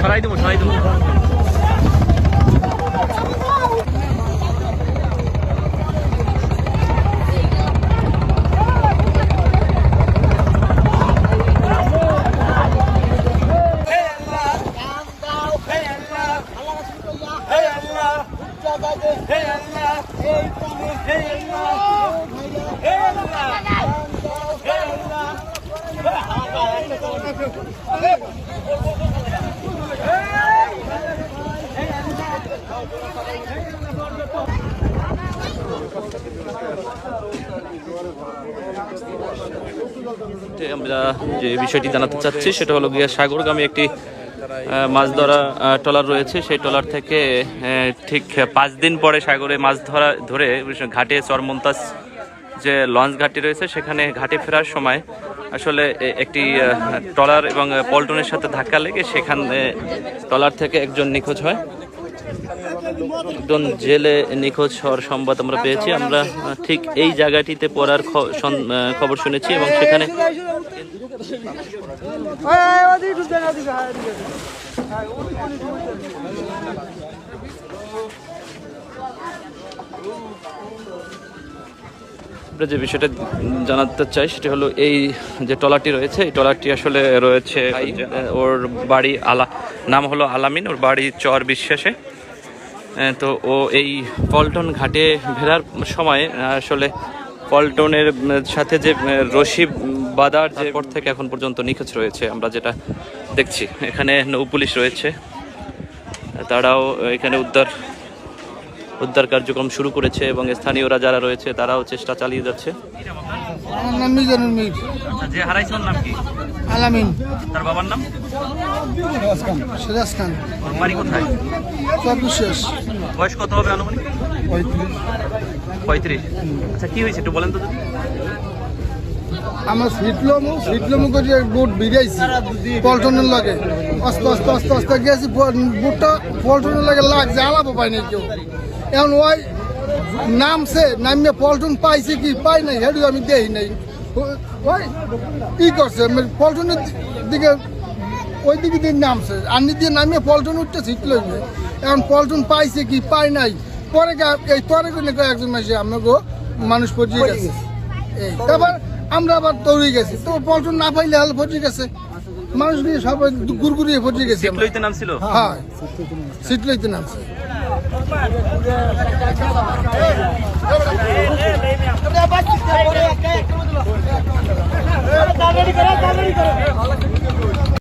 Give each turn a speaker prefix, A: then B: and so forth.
A: সরাই দেবো সরাই দেবো তে আমরা যে বিষয়টি জানাতে চাচ্ছি, সেটা হলো গিয়া সাগরগামী একটি মাছ ধরা ট্রলার রয়েছে। সেই ট্রলার থেকে ঠিক পাঁচ দিন পরে সাগরে মাছ ধরা, ধরে ঘাটে চরমন্তাজ যে লঞ্চ ঘাটটি রয়েছে, সেখানে ঘাটে ফেরার সময় আসলে একটি ট্রলার এবং পল্টনের সাথে ধাক্কা লেগে সেখানে ট্রলার থেকে একজন নিখোঁজ হয়। একজন জেলে নিখোঁজ হওয়ার সংবাদ আমরা পেয়েছি। আমরা ঠিক এই জায়গাটিতে পড়ার খবর শুনেছি এবং সেখানে আমরা যে বিষয়টা জানাতে চাই সেটা হলো এই যে ট্রলারটি রয়েছে এই ট্রলারটি আসলে রয়েছে ওর বাড়ি আলা নাম হলো আলামিন ওর বাড়ি চর বিশ্বাসে। তো ও এই পল্টন ঘাটে ফেরার সময় আসলে পল্টনের সাথে যে রশি বাদার যে পর থেকে এখন পর্যন্ত নিখোঁজ রয়েছে আমরা যেটা দেখছি। এখানে নৌ পুলিশ রয়েছে। তারাও এখানে উদ্ধার উদ্ধার কার্যক্রম শুরু করেছে এবং স্থানীয়রা যারা রয়েছে তারাও চেষ্টা চালিয়ে যাচ্ছে। আচ্ছা যে হারাইছেন নাম কি?
B: আলামিন।
A: তার বাবার নাম?
B: সিরাজ খান
A: বাড়ি কোথায়?
B: সর্বশেষ
A: বয়স কত হবে আনুমানিক? পঁয়ত্রিশ। আচ্ছা কি হয়েছে একটু বলেন তো।
B: আমার ফিটলমু ফিটলমু করে বুট বিড়াইছি পল্টনের লাগে। আস্তে আস্তে আস্তে আস্তে গেছি বুটটা পল্টনের লাগে লাগছে আলাপও পাই নাই কেউ। এখন ওই নামছে, নামিয়ে পল্টন পাইছে কি, পাই নাই, হেডু আমি দেই নাই। ওই ই করছে পল্টনের দিকে, ওই দিকে দিয়ে নামছে। আনি দিয়ে নামিয়ে পল্টন উঠতে লইবে এখন পল্টন পাইছে কি, পাই নাই। পরে এই পরে একজন মানুষ পচিয়ে গেছে। এই, তারপর আমরা আবার দৌড়ে গেছি তো পল্টন না পাইলে হাল পচিয়ে গেছে মানুষ নিয়ে সবাই গুড়গুড়িয়ে পচিয়ে গেছে হ্যাঁ সিট লইতে নামছে
C: তাড়াতাড়ি করো তাড়াতাড়ি করো